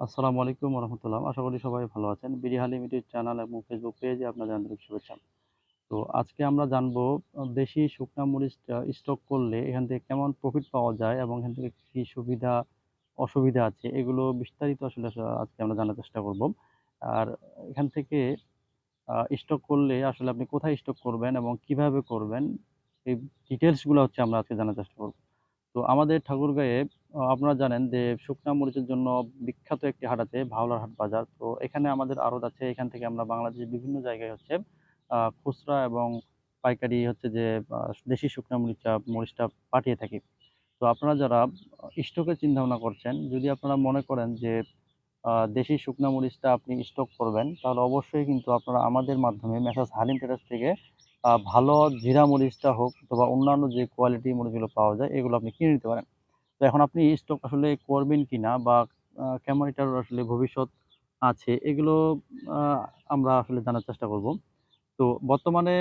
আসসালামু আলাইকুম রহমতুল্লাহ আশা করি সবাই ভালো আছেন। বিরিহাল লিমিটেড চ্যানেল এবং ফেসবুক পেজে আপনাদের আন্তরিক শুভেচ্ছা। তো আজকে আমরা জানব দেশি শুকনা মরিচ স্টক করলে এখান থেকে কেমন প্রফিট পাওয়া যায় এবং এখান থেকে কি সুবিধা, অসুবিধা আছে? এগুলো বিস্তারিত আসলে আজকে আমরা জানার চেষ্টা করব। আর এখান থেকে স্টক করলে আসলে আপনি কোথায় স্টক করবেন এবং কীভাবে করবেন, এই ডিটেলসগুলো হচ্ছে আমরা আজকে জানার চেষ্টা করব। তো আমাদের ঠাকুরগাঁয়ে আপনারা জানেন যে শুকনা মরিচের জন্য বিখ্যাত একটি হাট আছে, ভাওলার হাট বাজার। তো এখানে আমাদের আড়ত আছে, এখান থেকে আমরা বাংলাদেশের বিভিন্ন জায়গায় হচ্ছে খুচরা এবং পাইকারি হচ্ছে যে দেশি শুকনা মরিচটা মরিচটা পাঠিয়ে থাকি। তো আপনারা যারা স্টকের চিন্তা ভাবনা করছেন, যদি আপনারা মনে করেন যে দেশি শুকনা মরিচটা আপনি স্টক করবেন, তাহলে অবশ্যই কিন্তু আপনারা আমাদের মাধ্যমে মেসাজ হালিম ট্রেডার্স থেকে ভালো জিরা মরিচটা হোক অথবা অন্যান্য যে কোয়ালিটি মরিচগুলো পাওয়া যায়, এগুলো আপনি কিনে নিতে পারেন। তো এখন আপনি স্টক আসলে করবেন কিনা বা আহ, কেমন এটার আসলে ভবিষ্যৎ আছে এগুলো আমরা আসলে জানার চেষ্টা করব। তো বর্তমানে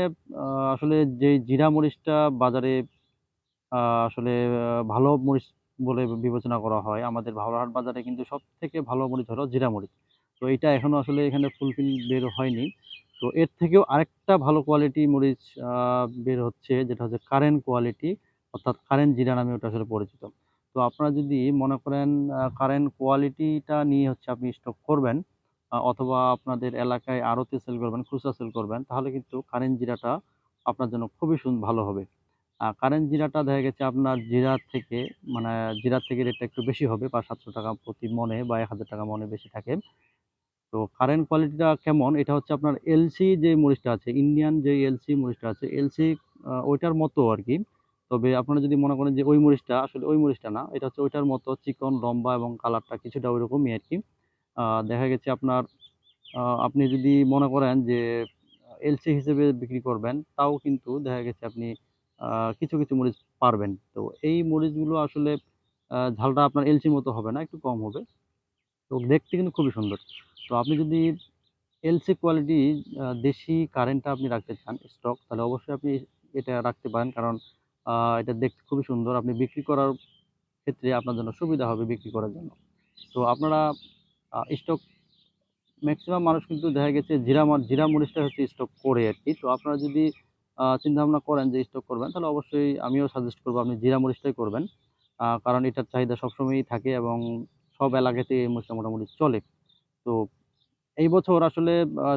আসলে যে জিরা মরিচটা বাজারে আসলে ভালো মরিচ বলে বিবেচনা করা হয় আমাদের ভাওরাহাট বাজারে কিন্তু সব থেকে ভালো মরিচ হলো জিরা মরিচ। তো এটা এখনও আসলে এখানে ফুলফিল বের হয়নি। তো এর থেকেও আরেকটা ভালো কোয়ালিটি মরিচ বের হচ্ছে যেটা হচ্ছে কারেন্ট কোয়ালিটি অর্থাৎ কারেন্ট জিরা নামে ওটা আসলে পরিচিত। তো আপনারা যদি মনে করেন কারেন্ট কোয়ালিটিটা নিয়ে হচ্ছে আপনি স্টক করবেন অথবা আপনাদের এলাকায় আড়তে সেল করবেন খুচরা সেল করবেন তাহলে কিন্তু কারেন্ট জিরাটা আপনার জন্য খুবই সুন- ভালো হবে কারেন্ট জিরাটা দেখা গেছে আপনার জিরার থেকে মানে জিরার থেকে রেটটা একটু বেশি হবে বা ৭০০ টাকা প্রতি মনে বা ১,০০০ টাকা মনে বেশি থাকে। তো কারেন্ট কোয়ালিটিটা কেমন? এটা হচ্ছে আপনার এলসি যে মরিচটা আছে, ইন্ডিয়ান যে এলসি মরিচটা আছে, এলসি ওইটার মতো আরকি। তবে আপনারা যদি মনে করেন যে ওই মরিচটা, আসলে ওই মরিচটা না। এটা হচ্ছে ওইটার মতো চিকন, লম্বা এবং কালারটা কিছুটা ওই রকমই আরকি। আ দেখা গেছে আপনার আপনি যদি মনে করেন যে এলসি হিসেবে বিক্রি করবেন, তাও কিন্তু দেখা গেছে আপনি কিছু, কিছু মরিচ পারবেন। তো এই মরিচগুলো আসলে ঝালটা আপনার এলসির মতো হবে না, একটু কম হবে। তো দেখতে কিন্তু খুবই সুন্দর। তো আপনি যদি এলসি কোয়ালিটি দেশি কারেন্টটা আপনি রাখতে চান স্টক, তাহলে অবশ্যই আপনি এটা রাখতে পারেন। কারণ এটা দেখতে খুবই সুন্দর। আপনি বিক্রি করার ক্ষেত্রে আপনার জন্য সুবিধা হবে বিক্রি করার জন্য। তো আপনারা স্টক মেক্সিমাম মানুষ কিন্তু দেখা গেছে জিরা জিরা মরিচটা হচ্ছে স্টক করে আরকি। তো আপনারা যদি আ চিন্তাভাবনা করেন যে স্টক করবেন, তাহলে অবশ্যই আমিও সাজেস্ট করব আপনি জিরা মরিচটাই করবেন। কারণ এটার চাহিদা সবসময়ই থাকে এবং সব এলাকাতেই এই মরিচটা মোটামুটি চলে। তো এই বছর আসলে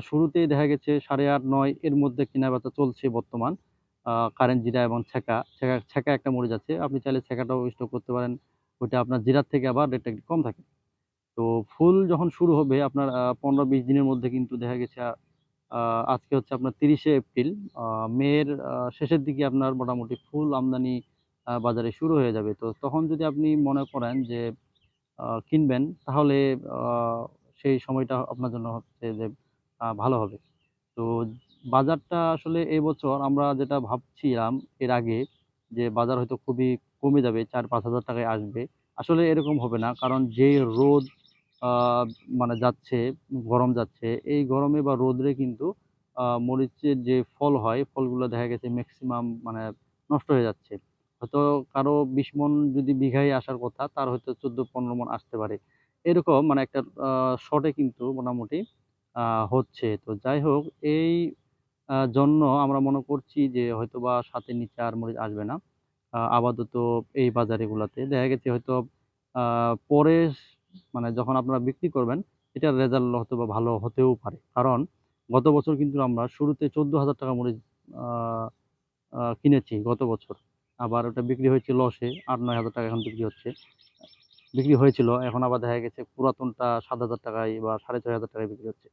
শুরুতেই দেখা গেছে ৮.৫-৯ এর মধ্যে কেনাবেচা চলছে বর্তমান। কারেন্ট জিরা এবং ছেঁকা, ছেঁকা ছেঁকা একটা মরিচ আছে। আপনি চাইলে ছেঁকাটাও স্টক করতে পারেন। ওইটা আপনার জিরার থেকে আবার রেটটা একটু কম থাকে। তো ফুল যখন শুরু হবে আপনার পনেরো ১৫-২০ দিনের মধ্যে কিন্তু দেখা গেছে আজকে হচ্ছে আপনার ৩০শে এপ্রিল। মের আ শেষের দিকে আপনার মোটামুটি ফুল আমদানি বাজারে শুরু হয়ে যাবে। তো তখন যদি আপনি মনে করেন যে কিনবেন তাহলে সেই সময়টা আপনার জন্য হচ্ছে যে ভালো হবে। তো বাজারটা আসলে এবছর আমরা যেটা ভাবছিলাম এর আগে যে বাজার হয়তো খুবই কমে যাবে ৪-৫ হাজার টাকায় আসবে। আসলে এরকম হবে না। কারণ যে রোদ মানে যাচ্ছে, গরম যাচ্ছে, এই গরমে বা রোদ্রে কিন্তু মরিচের যে ফল হয়, ফলগুলো দেখা গেছে মেক্সিমাম মানে নষ্ট হয়ে যাচ্ছে। হয়তো কারও ২০ মন যদি বিঘায় আসার কথা, তার হয়তো ১৪-১৫ মণ আসতে পারে। এরকম মানে একটা আ শর্টে কিন্তু মোটামুটি হচ্ছে। তো যাই হোক এই জন্য আমরা মনে করছি যে হয়তোবা ৭ এর নিচে আর মরিচ আসবে না। আপাতত এই বাজারেগুলাতে। দেখা গেছে হয়তো পরে মানে যখন আপনারা বিক্রি করবেন, এটার রেজাল্ট হয়তোবা ভালো হতেও পারে। কারণ গত বছর কিন্তু আমরা শুরুতে ৳১৪,০০০ মরিচ আ আ কিনেছি গত বছর। আবার ওটা বিক্রি হয়েছে লসে আট নয় হাজার টাকা এখন বিক্রি হচ্ছে। বিক্রি হয়েছিল। এখন আবার দেখা গেছে পুরাতনটা ৳৭,০০০ বা ৳৬,৫০০ বিক্রি হচ্ছে।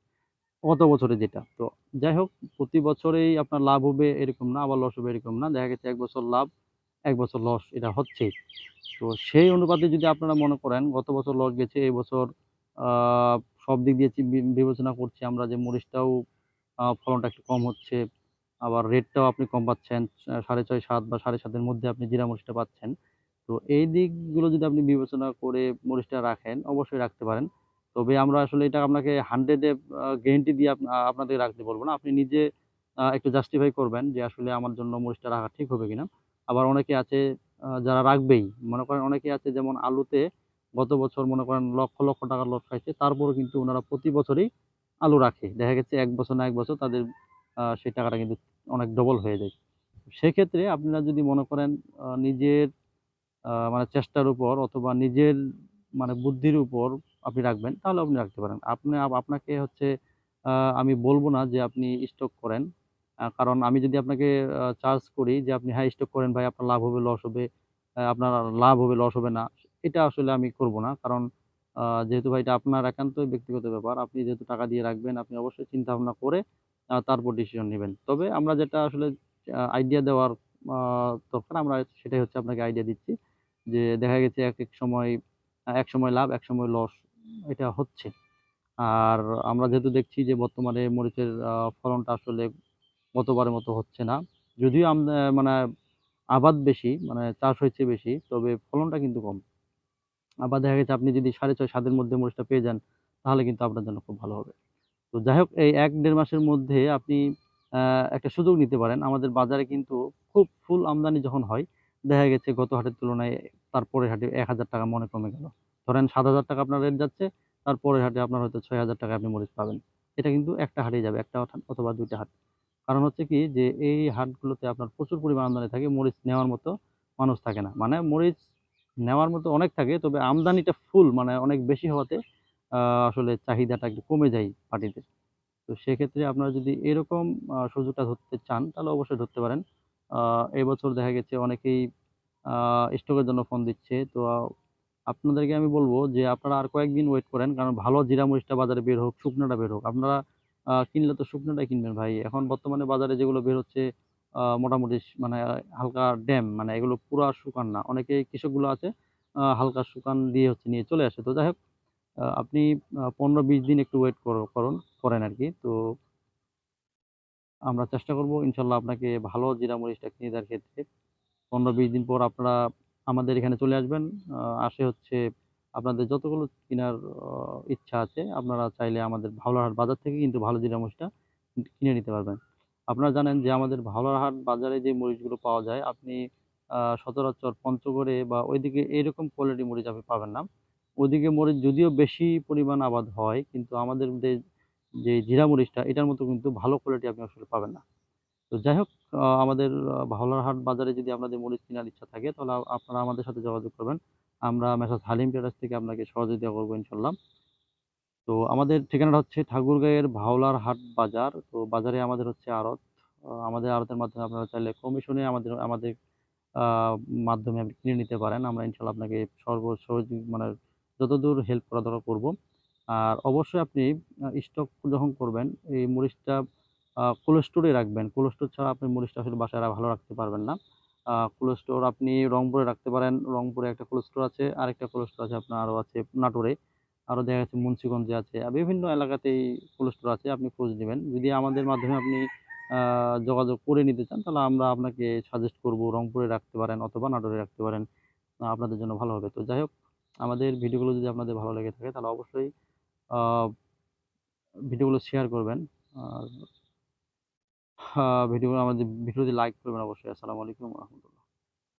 গত বছরে যেটা। তো যাই হোক প্রতি বছরেই আপনার লাভ হবে এরকম না, আবার লস হবে এরকম না। দেখা গেছে এক বছর লাভ, এক বছর লস এটা হচ্ছেই। তো সেই অনুপাতে যদি আপনারা মনে করেন গত বছর লস গেছে, এই বছর সব দিক দিয়ে বিবেচনা করছি আমরা যে মরিচটাও ফলনটা একটু কম হচ্ছে। আবার রেটটাও আপনি কম পাচ্ছেন। সাড়ে ছয় সাত বা সাড়ে সাতের মধ্যে আপনি জিরা মরিচটা পাচ্ছেন। তো এই দিকগুলো যদি আপনি বিবেচনা করে মরিচটা রাখেন, অবশ্যই রাখতে পারেন। তবে আমরা আসলে এটা আপনাকে 100 এ আ গ্যারান্টি দিয়ে আপ আপনাদের রাখতে বলব না। আপনি নিজে একটু জাস্টিফাই করবেন যে আসলে আমার জন্য মরিচটা রাখা ঠিক হবে কিনা। আবার অনেকে আছে যারা রাখবেই। মনে করেন অনেকে আছে যেমন আলুতে গত বছর মনে করেন লক্ষ লক্ষ টাকার লস খাইছে, তারপরেও কিন্তু ওনারা প্রতি বছরই আলু রাখে দেখা গেছে এক বছর না এক বছর তাদের সেই টাকাটা কিন্তু অনেক ডবল হয়ে যায় সেক্ষেত্রে আপনারা যদি মনে করেন নিজের মানে চেষ্টার উপর অথবা নিজের মানে বুদ্ধির উপর আপনি রাখবেন, তাহলে আপনি রাখতে পারেন। আপনি, আপনাকে হচ্ছে আমি বলব না যে আপনি স্টক করেন। কারণ আমি যদি আপনাকে চার্জ করি যে আপনি হ্যাঁ স্টক করেন ভাই, আপনার লাভ হবে লস হবে। আপনার লাভ হবে লস হবে না। এটা আসলে আমি করব না। কারণ যেহেতু ভাই এটা আপনার একান্ত ব্যক্তিগত ব্যাপার, আপনি যেহেতু টাকা দিয়ে রাখবেন, আপনি অবশ্যই চিন্তা ভাবনা করে তারপর ডিসিশন নেবেন। তবে আমরা যেটা আসলে আইডিয়া দেওয়ার দরকার, আমরা সেটাই হচ্ছে আপনাকে আইডিয়া দিচ্ছি যে দেখা গেছে এক এক সময় এক সময় লাভ, এক সময় লস এটা হচ্ছে। আর আমরা যেহেতু দেখছি যে বর্তমানে মরিচের ফলনটা আসলে গতবারের মতো হচ্ছে না। যদিও মানে আবাদ বেশি মানে চাষ হয়েছে বেশি, তবে ফলনটা কিন্তু কম। আবার দেখা গেছে আপনি যদি সাড়ে ছয়, সাতের মধ্যে মরিচটা পেয়ে যান, তাহলে কিন্তু আপনার জন্য খুব ভালো হবে। তো যাই হোক, এই এক দেড় মাসের মধ্যে আপনি একটা সুযোগ নিতে পারেন। আমাদের বাজারে কিন্তু খুব ফুল আমদানি যখন হয়, দেখা গেছে গত হাটের তুলনায় তারপরের হাটে এক হাজার টাকা মনে কমে গেল। ধরেন সাত হাজার টাকা আপনার রেট যাচ্ছে তারপরের হাটে আপনার হয়তো ছয় হাজার টাকা আপনি মরিচ পাবেন। এটা কিন্তু একটা হাটেই যাবে, একটা অথবা দুইটা হাট। কারণ হচ্ছে কি যে এই হাটগুলোতে আপনার প্রচুর পরিমাণ আমদানি থাকে মরিচ নেওয়ার মতো মানুষ থাকে না। মানে মরিচ নেওয়ার মতো অনেক থাকে, তবে আমদানিটা ফুল মানে অনেক বেশি হওয়াতে আসলে চাহিদাটা একটু কমে যায় পার্টিতে। তো সেক্ষেত্রে আপনারা যদি এরকম সুযোগটা ধরতে চান, তাহলে অবশ্যই ধরতে পারেন। এবছর দেখা গেছে অনেকেই স্টকের জন্য ফোন দিচ্ছে। তো আপনাদেরকে আমি বলব যে আপনারা আর কয়েকদিন ওয়েট করেন, কারণ ভালো জিরা মরিচটা বাজারে বের হোক, শুকনোটা বের হোক। আপনারা কিনলে তো শুকনোটাই কিনবেন ভাই। এখন বর্তমানে বাজারে যেগুলো বের হচ্ছে মোটামুটি মানে হালকা ড্যাম মানে এগুলো পুরা শুকান না। অনেকে কৃষকগুলো আছে হালকা শুকান দিয়ে হচ্ছে নিয়ে চলে আসে। তো যাই হোক আপনি পনেরো বিশ দিন একটু ওয়েট করুন, করেন আর কি। তো আমরা চেষ্টা করব, ইনশাল্লাহ আপনাকে ভালো জিরা মরিচটা কিনে দেওয়ার ক্ষেত্রে। পনেরো বিশ দিন পর আপনারা আমাদের এখানে চলে আসবেন। আসে হচ্ছে আপনাদের যতগুলো কেনার ইচ্ছা আছে, আপনারা চাইলে আমাদের ভাওলারহাট বাজার থেকে কিন্তু ভালো জিরা মরিচটা কিনে নিতে পারবেন। আপনারা জানেন যে আমাদের ভাওলারহাট বাজারে যে মরিচগুলো পাওয়া যায়, আপনি সচরাচর পঞ্চগড়ে বা ওইদিকে এরকম কোয়ালিটি মরিচ আপনি পাবেন না। ওইদিকে মরিচ যদিও বেশি পরিমাণ আবাদ হয়, কিন্তু আমাদের যে জিরা মরিচটা, এটার মতো কিন্তু ভালো কোয়ালিটি আপনি আসলে পাবেন না। তো যাই হোক আমাদের আহ, ভাওলারহাট বাজারে যদি আপনাদের মরিচ কেনার ইচ্ছা থাকে তাহলে আপনারা আমাদের সাথে যোগাযোগ করবেন। আমরা মেসাজ হালিম ট্রেডার্স থেকে আপনাকে সহযোগিতা করব ইনশাল্লাহ তো আমাদের ঠিকানাটা হচ্ছে ঠাকুরগাঁয়ের ভাওলার হাট বাজার। তো বাজারে আমাদের হচ্ছে আড়ত। আমাদের আড়তের মাধ্যমে আপনারা চাইলে কমিশনে আমাদের আমাদের মাধ্যমে আপনি কিনে নিতে পারেন। আমরা ইনশাল্লাহ আপনাকে সর্ব মানে যতদূর হেল্প করা দরকার করব। আর অবশ্যই আপনি স্টক যখন করবেন এই মরিচটা কোল্ড স্টোরে রাখবেন। কোল্ড স্টোর ছাড়া আপনি মরিচটা আসলে বাসায় ভালো রাখতে পারবেন না। কোল্ড স্টোর আপনি রংপুরে রাখতে পারেন। রংপুরে একটা কোল্ড স্টোর আছে, আরেকটা কোল্ড স্টোর আছে আপনার আরও আছে নাটোরে। আরও দেখা যাচ্ছে মুন্সিগঞ্জে আছে। বিভিন্ন এলাকাতেই কোল্ড স্টোর আছে, আপনি খোঁজ নেবেন। যদি আমাদের মাধ্যমে আপনি যোগাযোগ করে নিতে চান, তাহলে আমরা আপনাকে সাজেস্ট করব রংপুরে রাখতে পারেন অথবা নাটোরে রাখতে পারেন। আপনাদের জন্য ভালো হবে। তো যাই হোক, আমাদের ভিডিওগুলো যদি আপনাদের ভালো লেগে থাকে, তাহলে অবশ্যই ভিডিওগুলো শেয়ার করবেন। আর ভিডিওগুলো আমাদের ভিডিওতে লাইক করবেন অবশ্যই। আসসালামু আলাইকুম রহমতুল্লাহ।